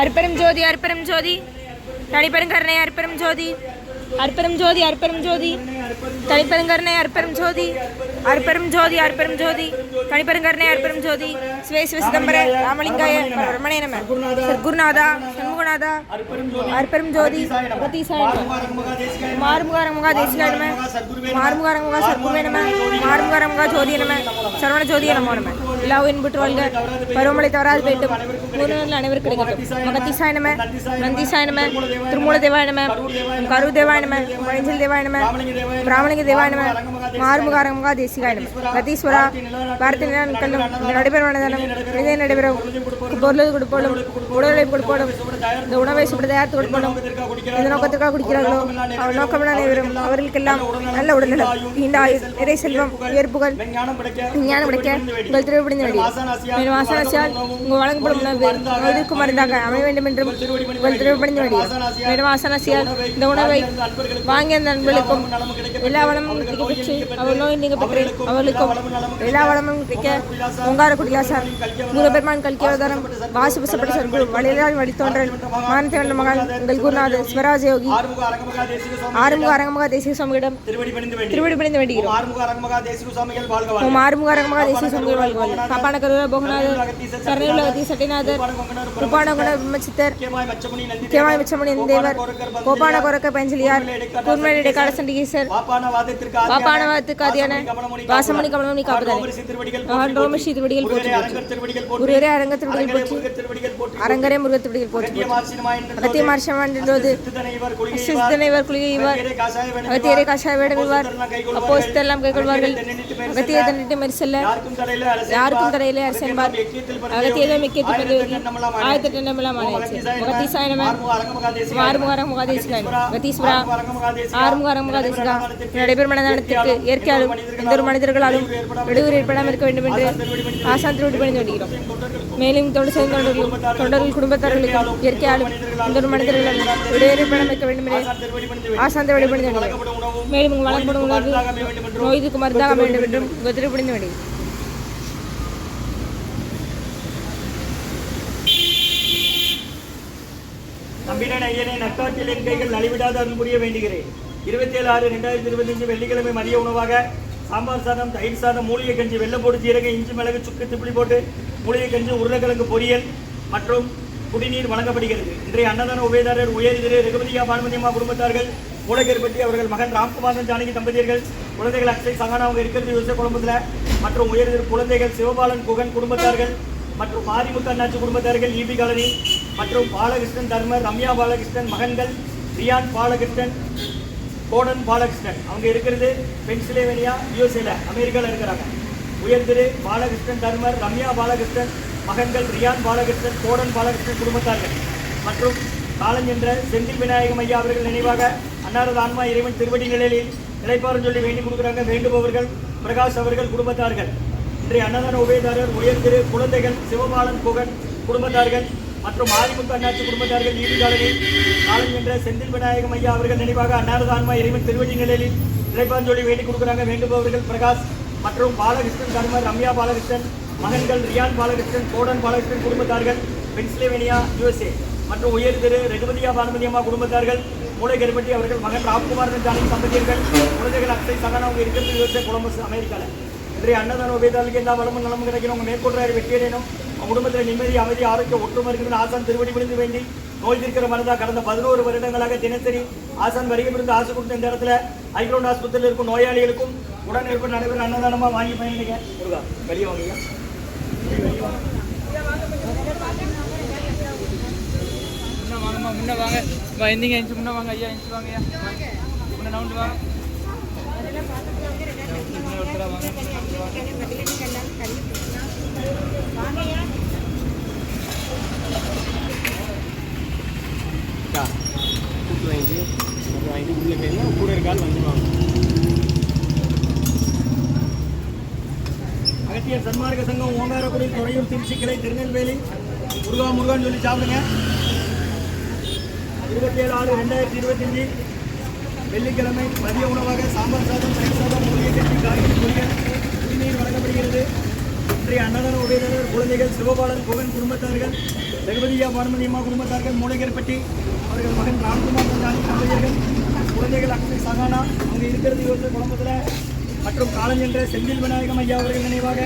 அற்பெரும் ஜோதி அற்பெரும் ஜோதி. தனிப்பெருங்கருணை அற்பெரும் ஜோதி. அற்பெரும் ஜோதி அற்பெரும் ஜோதி. தனிப்பெருங்கருணை அற்பெரும் ஜோதி. அற்பெரும் ஜோதி அற்பெரும் ஜோதி. தனிப்பெருங்கருணை அற்பெரும் ஜோதி. சிவே சிவ சிதம்பர ராமலிங்காய ரமணே நம. சத்குருநாதா சண்முகநாதா. அற்பெரும் ஜோதி. மாறுமுகாரமுகா தேசிகாய நம. மாறுமுகாரமுகா சத்குருவே நம. மாறுமுகாரமுகா ஜோதி நம. சரவண ஜோதிய நமோ நம. எல்லா இன்புற்று வாழ்க பருவமழை தவறாது போயிட்டும் மூணு அனைவருக்கும் கிடைக்கட்டும் மகத்தீசாய நம நந்தீசாய நம திருமூல தேவாய நம கரு தேவாய நம மணிஞ்சல் தேவாய நம மாறுமுகாரமுகா தேசிகாய நம பாரதி நாட்களும் இந்த இதே நடைபெறும் பொருளது கொடுப்போடும் உடலை கொடுப்போடும் இந்த உணவை சுப்பட தயாரித்து கொடுப்போடும் எந்த நோக்கத்துக்காக குடிக்கிறார்களோ அவர் நோக்கம் அனைவரும் அவர்களுக்கெல்லாம் நல்ல உடல்நலம் நீண்ட ஆயுள் நிறை செல்வம் உயர்ப்புகள் ஞானம் கிடைக்க உங்கள் திருவிழா வழி மேலும் ஆசனாசியால் உங்கள் வழங்கப்படும் உணவு நோய்க்கு மருந்தாக அமைய வேண்டும் என்றும் உங்கள் திருவிடிந்த வழி மேலும் ஆசனாசியால் இந்த உணவை வாங்கிய நண்பர்களுக்கும் எல்லா வளமும் கிடைக்கப்பெற்று அவர் நோய் நீங்க பெற்று அவர்களுக்கும் எல்லா வளமும் கிடைக்க ஓங்கார குடியாசார் குருபெருமான் கல்கி அவதாரம் வாசுபசப்பட்ட சர்க்குரு வழியால் வழித்தோன்றல் மானத்தை வந்த மகன் உங்கள் குருநாதர் ஸ்வராஜ யோகி ஆறுமுக அரங்கமகா தேசிய சுவாமியிடம் திருவடி பணிந்து வேண்டுகிறோம் ஆறுமுக அரங்கமகா தேசிக சுவாமிகள் வாழ்க வாழ்க. ஆறுமுக அரங்கமகா தேசிய சுவாமிகள் வாழ்வாள் காப்பான போகநாதர் கருணையுள்ள அதி சட்டிநாதர் உப்பான பிரம்மச்சித்தர் முக்கியமாய் மச்சமுனி கேமாய் மிச்சமணி தேவர் கோபான கொரக்க பஞ்சலியார் கூர்மலை காலசண்டிகேசர் பாப்பான வாதத்திற்கு ஆதியான வாசமணி கமலமணி காப்பதன் ரோமரிசி திருவடிகள் மகான் ரோமஸ்ரீ திருவடிகள் போற்றி குருவரே அரங்க திருவடிகள் போற்றி அரங்கரே முருக திருவடிகள் போற்றி அகத்திய மார்ஷமாண்டது சித்தனை இவர் குளிகை இவர் அகத்தியரை காஷாய வேடம் இவர் அப்போஸ்தெல்லாம் கைகொள்வார்கள் அகத்திய தன்னிட்டு மெரிசல்ல நம்மளாம் ஆயிடுச்சு முகத்தீசாய நம ஆறுமுக அரங்கமகா தேசிக ஆறுமுகாரம் முகாதேசிகான் தேசிக ஆறுமுகாரம் முகாதேசிகா நடைபெறும் மனதானத்திற்கு இயற்கையாலும் எந்த ஒரு மனிதர்களாலும் இடையூறு ஏற்படாமல் இருக்க வேண்டும் என்று ஆசான் திருவிடி பணிந்து வேண்டுகிறோம் மேலும் தொண்டு செய்த தொண்டர்களும் தொண்டர்கள் குடும்பத்தார்களுக்கும் இயற்கையாலும் எந்த ஒரு மனிதர்களாலும் இடையூறு ஏற்படாமல் இருக்க வேண்டும் என்று ஆசான் திருவிடி பணிந்து வேண்டுகிறோம் மேலும் வழங்கப்படும் உணவு நோய்க்கு மருந்தாக வேண்டும் என்றும் உங்கள் திருவிடி பணிந்து வேண்டுகிறோம் நம்பினன் ஐயனை நக்காட்டில் கைகள் நலிவிடாத அருள் புரிய வேண்டுகிறேன். இருபத்தி ஏழு ஆறு ரெண்டாயிரத்தி இருபத்தஞ்சு வெள்ளிக்கிழமை மதிய உணவாக சாம்பார் சாதம் தயிர் சாதம் மூலிகை கஞ்சி வெள்ளை போட்டு சீரக இஞ்சி மிளகு சுக்கு திப்பிளி போட்டு மூலிகை கஞ்சி உருளைக்கிழங்கு பொரியல் மற்றும் குடிநீர் வழங்கப்படுகிறது. இன்றைய அன்னதான உபயதாரர் உயர்திரு ரகுபதியா பானுமதியம்மா குடும்பத்தார்கள் மூலகர்பட்டி அவர்கள் மகன் ராம்குமாரன் ஜானகி தம்பதியர்கள் குழந்தைகள் அக்ஷய் சங்கானா அவங்க இருக்கிறது யோசிச்ச குடும்பத்தில் மற்றும் உயர்திரு குழந்தைகள் சிவபாலன் குகன் குடும்பத்தார்கள் மற்றும் மாரிமுத்து அண்ணாச்சி குடும்பத்தார்கள் ஈபி காலனி மற்றும் பாலகிருஷ்ணன் தர்மர் ரம்யா பாலகிருஷ்ணன் மகன்கள் ரியான் பாலகிருஷ்ணன் கோடன் பாலகிருஷ்ணன். அவங்க இருக்கிறது பென்சிலேவேனியா யூஎஸ்ஏல அமெரிக்காவில் இருக்கிறாங்க. உயர்ந்திரு பாலகிருஷ்ணன் தர்மர் ரம்யா பாலகிருஷ்ணன் மகன்கள் ரியான் பாலகிருஷ்ணன் கோடன் பாலகிருஷ்ணன் குடும்பத்தார்கள். மற்றும் காலஞ்சென்ற செந்தில் விநாயகம் ஐயா அவர்கள் நினைவாக அன்னாரது ஆன்மா இறைவன் திருவடி நிலையில் நிலைப்பாரம் சொல்லி வேண்டி கொடுக்குறாங்க. வேண்டுபவர்கள் பிரகாஷ் அவர்கள் குடும்பத்தார்கள். இன்றைய அன்னதான உபயதாரர் உயர்ந்திரு குழந்தைகள் சிவபாலன் புகழ் குடும்பத்தார்கள். மற்றும் ஆதிமுக அண்ணாச்சி குடும்பத்தார்கள் ஈடு காலம் என்ற செந்தில் விநாயகம் ஐயா அவர்கள் நினைவாக அன்னாரது ஆன்மா இறைவன் திருவடி நிலையில் இழைப்பாரும் வேண்டிக் வேண்டி கொடுக்குறாங்க. வேண்டுபவர்கள் பிரகாஷ் மற்றும் பாலகிருஷ்ணன் தர்மர் ரம்யா பாலகிருஷ்ணன் மகன்கள் ரியான் பாலகிருஷ்ணன் கோடன் பாலகிருஷ்ணன் குடும்பத்தார்கள் பென்சிலேவேனியா யுஎஸ்ஏ மற்றும் உயர் திரு ரகுபதியா பானுமதி அம்மா குடும்பத்தார்கள் மூளை கருப்பட்டி அவர்கள் மகன் ராம்குமார் ஜானின் சம்பந்தியர்கள் குழந்தைகள் அக்ஷய் சகனா அவங்க இருக்கிறது யுஎஸ்ஏ கொலம்பஸ் அமெரிக்காவில் இன்றைய அன்னதான உபயோகத்தாளுக்கு எல்லா வளமும் நலமும் கிடைக்கணும். உங்கள் மேற்கொள்றாரு வெற்றியடையணும். குடும்பத்தில் நிம்மதி அமைதி ஆரோக்கியம் ஒற்றுமை இருக்குதுன்னு ஆசான் திருவடி பிடிந்து வேண்டி நோய் தீர்க்கிற மனதா கடந்த பதினோரு வருடங்களாக தினசரி ஆசான் வருகை புரிந்து ஆசை கொடுத்த இந்த இடத்துல ஐக்ரௌண்ட் ஆஸ்பத்திரியில் இருக்கும் நோயாளிகளுக்கும் உடன் இருப்பு நடைபெற அன்னதானமாக வாங்கி பயணிங்க முருகா வெளியே வாங்க முன்ன வாங்க எந்திங்க எஞ்சி முன்ன வாங்க ஐயா எஞ்சி வாங்க ஐயா முன்ன நவுண்டு வாங்க ஒருத்தரா வாங்க. கூட்டு வாங்கிட்டு வாங்கிட்டு உள்ளே போயிருந்தா கூட இருக்கால் வந்துடுவாங்க அகத்தியர் சன்மார்க்க சங்கம் ஓங்காரக்குடி துறையூர் திருச்சி கிளை திருநெல்வேலி முருகா முருகான்னு சொல்லி சாப்பிடுங்க இருபத்தி ஏழு ஆறு ரெண்டாயிரத்தி இருபத்தஞ்சி வெள்ளிக்கிழமை மதிய உணவாக சாம்பார் சாதம் தயிர் சாதம் மூலிகை கட்டி காய்கறி பொரியல் குடிநீர் வழங்கப்படுகிறது அன்னதான குழந்தைகள் சிவபாலன் கோவன் குடும்பத்தார்கள் ரகுபதியா பார்மதியம்மா குடும்பத்தார்கள் மூலகர்பட்டி அவர்கள் மகன் ராம்குமார் தந்தானி தந்தையர்கள் குழந்தைகள் அக்ஷய் சகானா அங்கே இருக்கிறது இவர்கள் குடும்பத்தில் மற்றும் காலம் என்ற செந்தில் விநாயகம் ஐயா அவர்கள் நினைவாக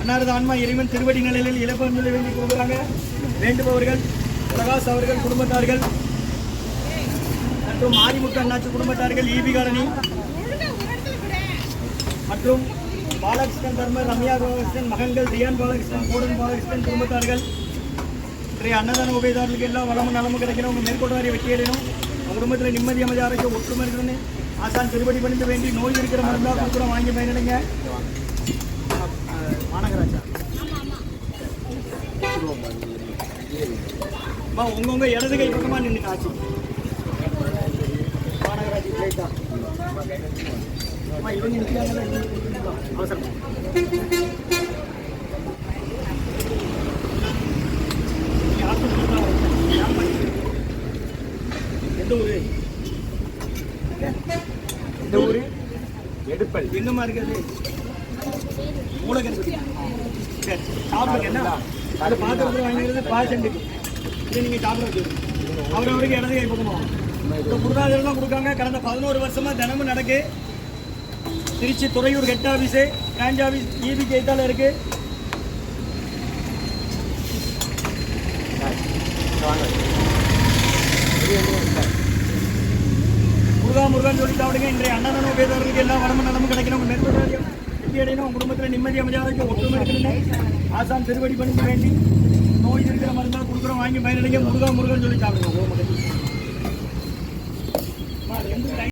அன்னாரது ஆன்மா இறைவன் திருவடி நிலையில் இழப்பு நிலை வேண்டி கொடுக்குறாங்க வேண்டுபவர்கள் பிரகாஷ் அவர்கள் குடும்பத்தார்கள் மற்றும் மாரிமுத்து அண்ணாச்சி குடும்பத்தார்கள் ஈபி காலனி மற்றும் பாலகிருஷ்ணன் தர்மர் ரம்யா பாலகிருஷ்ணன் மகன்கள் ரியான் பாலகிருஷ்ணன் கோடன் பாலகிருஷ்ணன் குடும்பத்தார்கள். இன்றைய அன்னதான உபயதாரர்களுக்கு எல்லாம் வளமும் நலமும் கிடைக்கணும். உங்கள் மேற்கொண்டாரி வெற்றி உங்கள் குடும்பத்தில் நிம்மதி அமைதி ஆரோக்கியம் ஒற்றுமை இருக்கணும்னு ஆசான் திருப்படி பணிந்து வேண்டி நோய் இருக்கிற மருந்தா கொடுக்குறோம் வாங்கி பயனடைங்க. மாநகராட்சா. அம்மா உங்கவுங்க இடது கை பக்கமாக நின்று காட்சி. மாநகராட்சி பிளேட்டா இவங்க இவங்க எந்த ஊரு எந்த ஊரு எடுப்பல் எங்கம்மா இருக்கிறது மூலகர்பதி சரி சாப்பிடுங்க என்ன அதை பாத்திரத்தில் வாங்கிக்கிறது பாசண்ட்டுக்கு இது நீங்கள் சாப்பிட அவர் அவருக்கு இடது கை பக்கமா இந்த குருநாதர் தான் கொடுக்காங்க கடந்த பதினோரு வருஷமா தினமும் நடக்கு Tiruchi Thuraiyur head office branch office EB கைத்தால இருக்கு. முருகா முருகன் சொல்லி சாப்பிடுங்க. இன்றைய அண்ணனும் உபயோகர்களுக்கு எல்லாம் வளமும் நலமும் கிடைக்கணும். உங்கள் வெற்றி அடையணும். உங்கள் குடும்பத்தில் நிம்மதி அமைதியாக ஒற்றுமை இருக்கணும் ஆசான் திருவடி பணிக்கு வேண்டி. நோய் இருக்கிற மருந்தாக கொடுக்குறோம். வாங்கி பயனடைங்க. முருகா முருகன் சொல்லி சாப்பிடுங்க.